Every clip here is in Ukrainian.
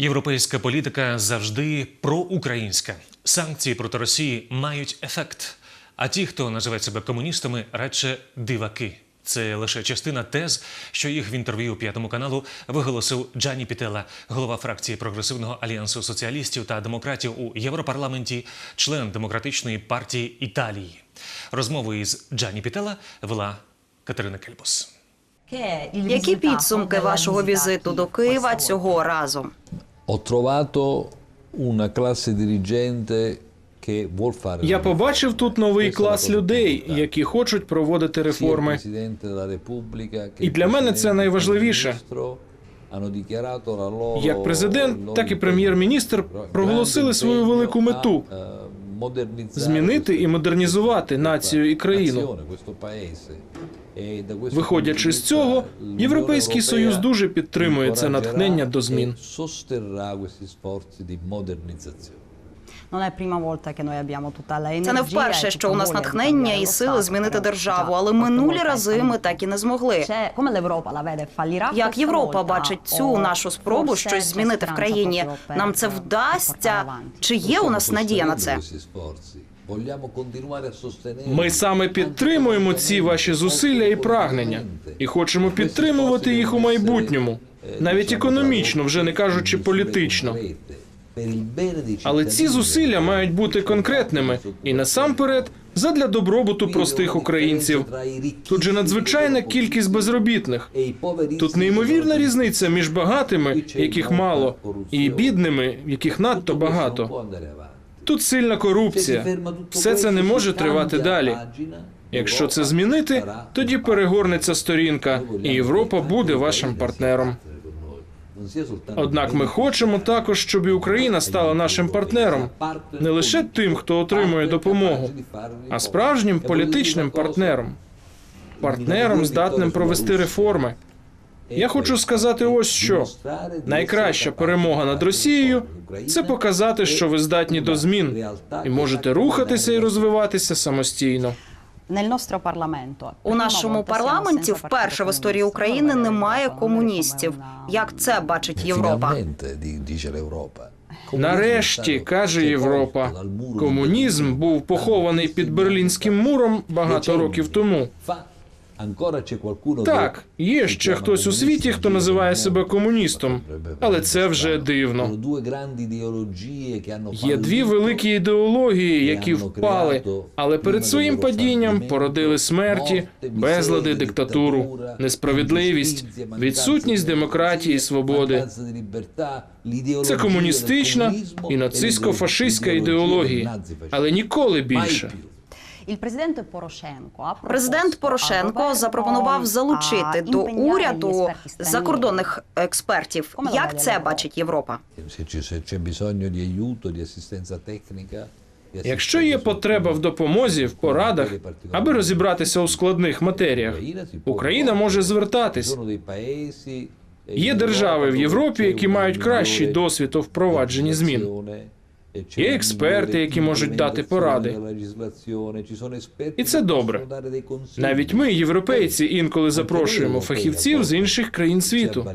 Європейська політика завжди проукраїнська. Санкції проти Росії мають ефект. А ті, хто називає себе комуністами, радше диваки. Це лише частина тез, що їх в інтерв'ю п'ятому каналу виголосив Джані Пітела, голова фракції прогресивного альянсу соціалістів та демократів у Європарламенті, член демократичної партії Італії. Розмову із Джані Пітела вела Катерина Кельбос. Які підсумки вашого візиту до Києва цього разу? Ho trovato una classe dirigente che vuol fare Я побачив тут новий клас людей, які хочуть проводити реформи. І для мене це найважливіше. e Як президент, так і прем'єр-міністр проголосили свою велику мету eh, змінити і модернізувати націю і країну. Виходячи з цього, Європейський Союз дуже підтримує це натхнення до змін. Це не вперше, що у нас натхнення і сили змінити державу, але минулі рази ми так і не змогли. Як Європа бачить цю нашу спробу щось змінити в країні? Нам це вдасться? Чи є у нас надія на це? Ми саме підтримуємо ці ваші зусилля і прагнення, і хочемо підтримувати їх у майбутньому, навіть економічно, вже не кажучи політично. Але ці зусилля мають бути конкретними і насамперед задля добробуту простих українців. Тут же надзвичайна кількість безробітних. Тут неймовірна різниця між багатими, яких мало, і бідними, яких надто багато. Тут сильна корупція. Все це не може тривати далі. Якщо це змінити, тоді перегорнеться сторінка, і Європа буде вашим партнером. Однак ми хочемо також, щоб і Україна стала нашим партнером, не лише тим, хто отримує допомогу, а справжнім політичним партнером, партнером, здатним провести реформи. Я хочу сказати ось що найкраща перемога над Росією це показати, що ви здатні до змін і можете рухатися і розвиватися самостійно. У нашому парламенті вперше в історії України немає комуністів. Як це бачить Європа? Dice l'Europa. Нарешті каже Європа, комунізм був похований під берлінським муром багато років тому. Так, є ще хтось у світі, хто називає себе комуністом, але це вже дивно. Є дві великі ідеології, які впали, але перед своїм падінням породили смерті, безлади, диктатуру, несправедливість, відсутність демократії і свободи. Це комуністична і нацистсько-фашистська ідеології, але ніколи більше. Президент Порошенко запропонував залучити до уряду закордонних експертів. Як це бачить Європа? Якщо є потреба в допомозі, в порадах, аби розібратися у складних матеріях, Україна може звертатись. Є держави в Європі, які мають кращий досвід у впровадженні змін. Є експерти, які можуть дати поради. І це добре. Навіть ми, європейці, інколи запрошуємо фахівців з інших країн світу.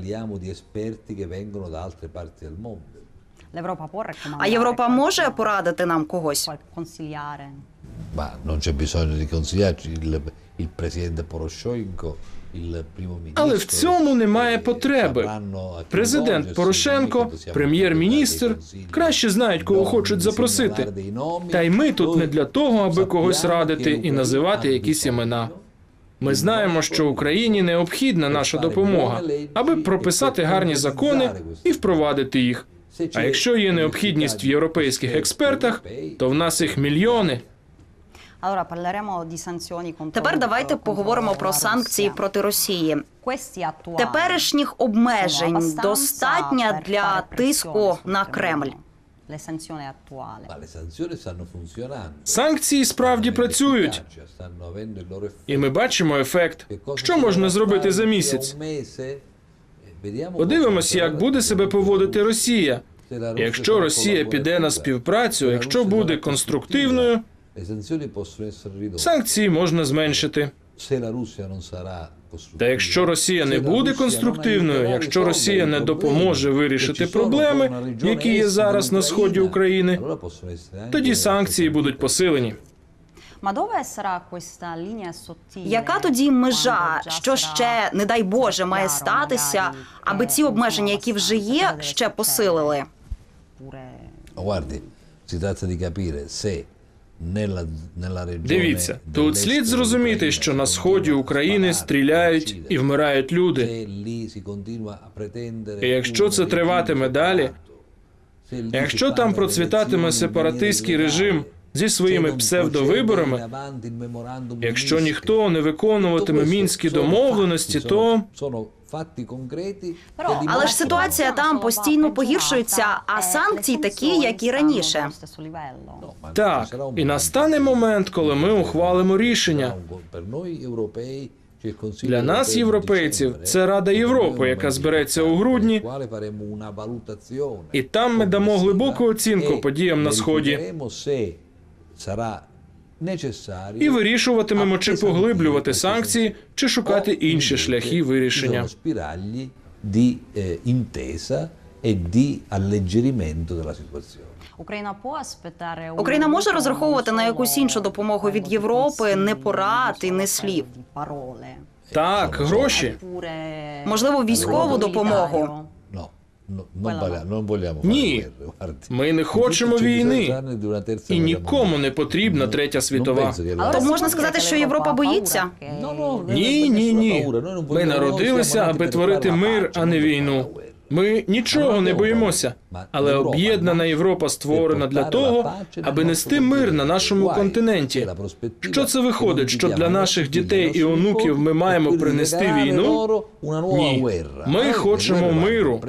А Європа може порадити нам когось? Ma non c'è bisogno di consigliarci il, il presidente Poroshenko. Але в цьому немає потреби. Президент Порошенко, прем'єр-міністр краще знають, кого хочуть запросити. Та й ми тут не для того, аби когось радити і називати якісь імена. Ми знаємо, що Україні необхідна наша допомога, аби прописати гарні закони і впровадити їх. А якщо є необхідність в європейських експертах, то в нас їх мільйони. Тепер давайте поговоримо про санкції проти Росії. Теперішніх обмежень достатньо для тиску на Кремль. Санкції справді працюють, і ми бачимо ефект. Що можна зробити за місяць? Подивимось, як буде себе поводити Росія. Якщо Росія піде на співпрацю, якщо буде конструктивною, санкції можна зменшити. Se la Russia non sarà Та якщо Росія не буде конструктивною, якщо Росія не допоможе вирішити проблеми, які є зараз на сході України, тоді санкції будуть посилені. Яка тоді межа, що ще, не дай Боже, має статися, аби ці обмеження, які вже є, ще посилили? Guardi, si tratta di capire se Дивіться, тут слід зрозуміти, що на сході України стріляють і вмирають люди. І якщо це триватиме далі, якщо там процвітатиме сепаратистський режим зі своїми псевдовиборами, якщо ніхто не виконуватиме мінські домовленості, то Але ж ситуація там постійно погіршується, а санкції такі, як і раніше. No, так, і настане момент, коли ми ухвалимо рішення. Для нас, європейців, це Рада Європи, яка збереться у грудні, і там ми дамо глибоку оцінку e подіям на сході і вирішуватимемо, чи поглиблювати санкції, чи шукати інші шляхи вирішення. situazione. Україна може розраховувати на якусь іншу допомогу від Європи, не порад і не слів. Так, гроші. Можливо, військову допомогу. No, no, non, vogliamo fare Ні. Ми не хочемо війни, і нікому не потрібна третя світова. То можна сказати, що Європа боїться. Ні, ні, ні. Ми народилися, аби творити мир, а не війну. Ми нічого не боїмося, але об'єднана Європа створена для того, аби нести мир на нашому континенті. Що це виходить, що для наших дітей і онуків ми маємо принести війну? Ні. Ми хочемо миру.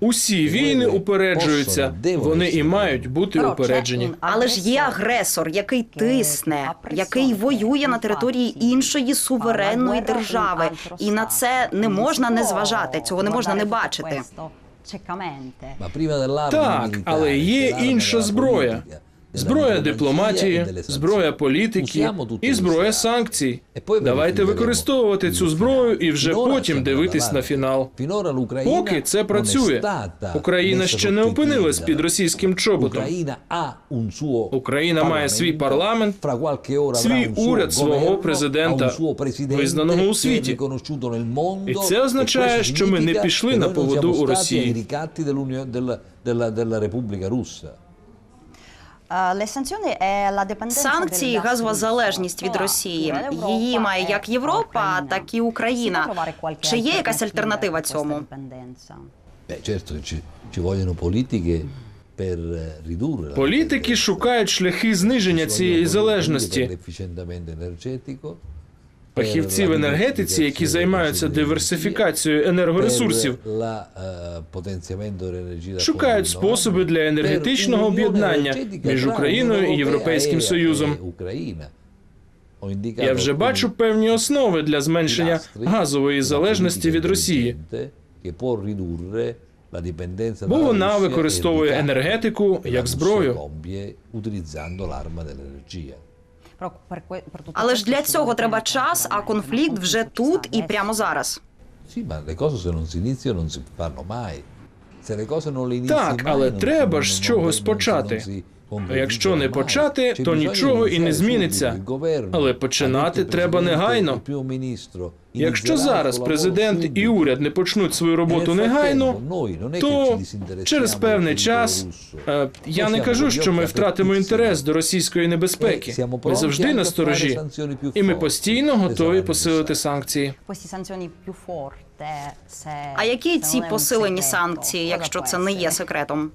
Усі війни упереджуються, вони і мають бути упереджені. Але ж є агресор, який тисне, який воює на території іншої суверенної держави, і на це не можна не зважати. Цього не можна не бачити. Так, але є інша зброя. Зброя дипломатії, зброя політики і зброя санкцій. Давайте використовувати цю зброю і вже потім дивитись на фінал. Поки це працює. Україна ще не опинилась під російським чоботом. Україна має свій парламент, свій уряд свого президента, визнаного у світі. І це означає, що ми не пішли на поводу у Росії. Санкції, газова залежність від Росії. Її має як Європа, так і Україна. Чи є якась альтернатива цьому? Політики шукають шляхи зниження цієї залежності. Фахівці в енергетиці, які займаються диверсифікацією енергоресурсів, eh, шукають способи для енергетичного об'єднання між Україною і Європейським Союзом. e Я вже бачу певні основи для зменшення газової залежності від Росії, бо вона використовує e енергетику як зброю. Dell'energia. Але ж для цього треба час, а конфлікт вже тут і прямо зараз. Так, але треба ж з чогось почати. А якщо не почати, то нічого і не зміниться. Але починати треба негайно. Якщо зараз президент і уряд не почнуть свою роботу негайно, ci то через певний час е, я не кажу, що ми втратимо інтерес до російської небезпеки. Ми завжди на сторожі, і ми постійно готові посилити санкції. А які ці посилені санкції, якщо це не є секретом?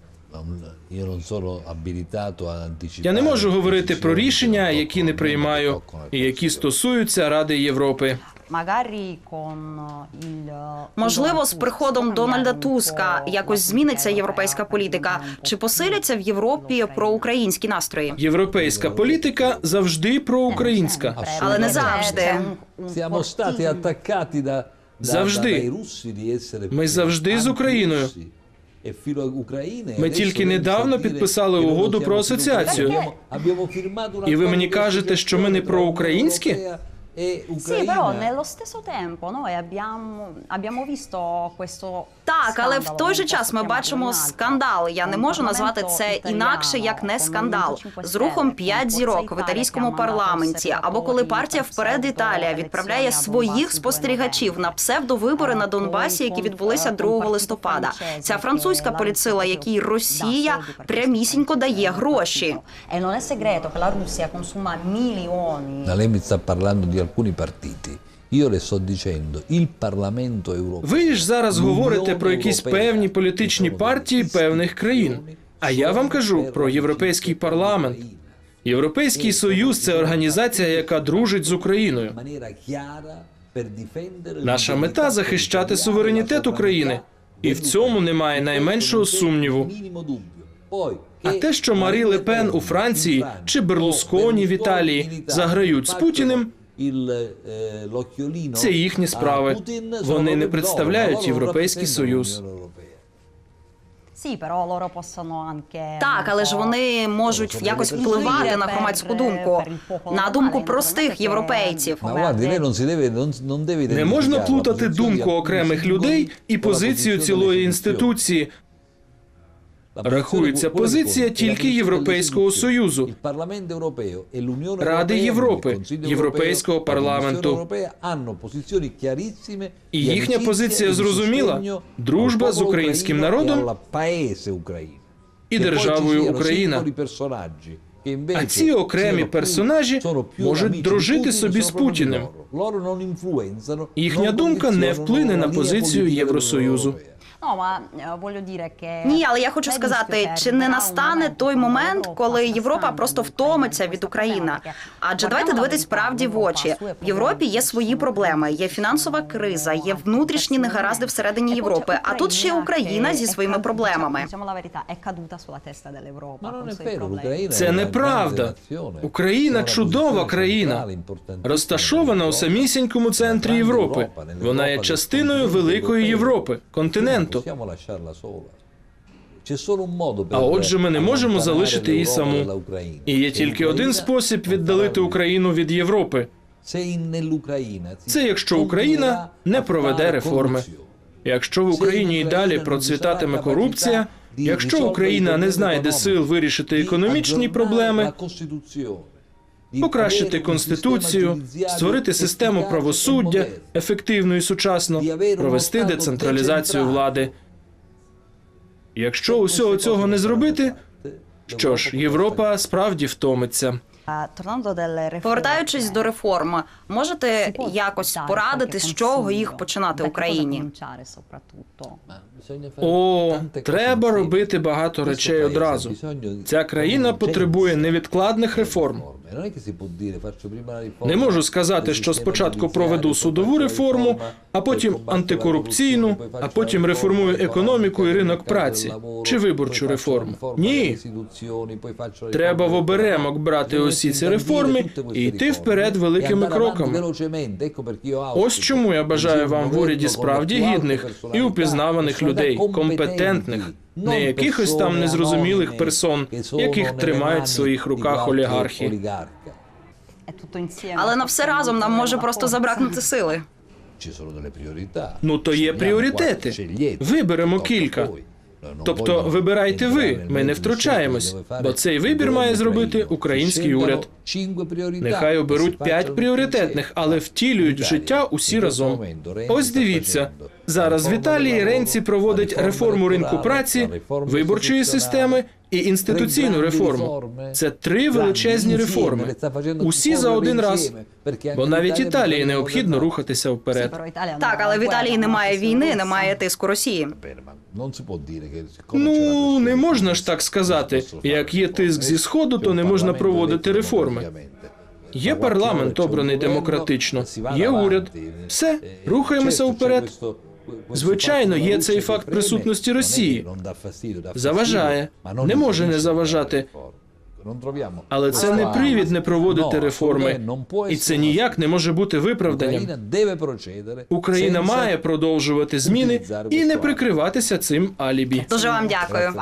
Я не можу говорити про рішення, які не приймаю, і які стосуються Ради Європи. Можливо, з приходом Дональда Туска якось зміниться європейська політика. Чи посиляться в Європі проукраїнські настрої? Європейська політика завжди проукраїнська. Але не завжди. Завжди. Ми завжди з Україною. Ми тільки недавно підписали угоду про асоціацію. І ви мені кажете, що ми не проукраїнські? E Sì, però Ucraina. nello stesso tempo noi abbiamo, abbiamo visto questo Так, але в той же час ми бачимо скандал. Я не можу назвати це інакше як не скандал. з рухом 5 п'ять зірок в італійському парламенті. Або коли партія вперед Італія відправляє своїх Donbass il 2 спостерігачів на псевдовибори на Донбасі, які відбулися 2 листопада. Ця французька політсила, якій Росія прямісінько дає гроші. Non è segreto che la Russia consuma milioni Ma lei mi sta parlando di alcuni partiti. Io le sto dicendo, il Parlamento europeo. Ви ж зараз говорите про якісь певні політичні партії певних країн. А я вам кажу про європейський парламент. Європейський союз це організація, яка дружить з Україною. Наша мета захищати суверенітет України, і в цьому немає найменшого сумніву. А те, що Марі Ле Пен у Франції чи Берлусконі в Італії заграють з Путіним, це їхні справи. Вони не представляють Європейський Союз. Так, але ж вони можуть якось впливати на громадську думку, на думку простих європейців. не можна плутати думку окремих людей і позицію цілої інституції. Рахується позиція тільки Європейського Союзу, Ради Європи, Європейського парламенту. І їхня позиція зрозуміла: дружба з українським народом і державою Україна. А ці окремі персонажі можуть дружити собі з Путіним. Їхня думка не вплине на позицію Євросоюзу. No, ma eh, voglio Ні, але я хочу сказати, чи не настане той момент, коли Європа просто втомиться від України? Адже давайте дивитись правді в очі. В Європі є свої проблеми, є фінансова криза, є внутрішні негаразди всередині Європи. А тут ще Україна зі своїми проблемами. Це неправда. Україна чудова країна, розташована у самісінькому центрі Європи. Вона є частиною великої Європи, континенту. А отже, ми не можемо залишити її саму. І є тільки один спосіб віддалити Україну від Європи. Це якщо Україна не проведе реформи. Якщо в Україні і далі процвітатиме корупція, якщо Україна не знайде сил вирішити економічні проблеми, покращити конституцію, створити систему правосуддя ефективно і сучасно, провести децентралізацію влади. Якщо усього цього не зробити, що ж, Європа справді втомиться. Повертаючись до реформ, можете якось порадити, з чого їх почати Da Україні? О, треба робити багато речей одразу. Ця країна потребує невідкладних реформ. Не можу сказати, що спочатку проведу судову реформу, а потім антикорупційну, а потім реформую економіку і ринок праці чи виборчу реформу. Ні, треба в оберемок брати усі ці реформи і йти вперед великими кроками. Ось чому я бажаю вам в уряді справді гідних і упізнаваних людей, компетентних, не якихось там незрозумілих персон, яких тримають в своїх руках олігархи. Але на все разом нам може просто забракнути сили. Ну то є пріоритети. Виберемо кілька. Тобто вибирайте ви, ми не втручаємось, бо цей вибір має зробити український уряд. Нехай оберуть п'ять пріоритетних, але втілюють в життя усі разом. Ось дивіться, зараз в Італії Ренці проводить реформу ринку праці, виборчої системи і інституційну реформу. Це три величезні реформи. Усі за один раз. Бо навіть Італії необхідно рухатися вперед. Так, але в Італії немає війни, немає тиску Росії. Ну не можна ж так сказати. Як є тиск зі сходу, то не можна проводити реформи. Є парламент обраний демократично, є уряд. Все, рухаємося вперед. Звичайно, є цей факт присутності Росії. Заважає, не може не заважати. Але це не привід не проводити реформи, і це ніяк не може бути виправданням. Україна має продовжувати зміни і не прикриватися цим алібі. Дуже вам дякую.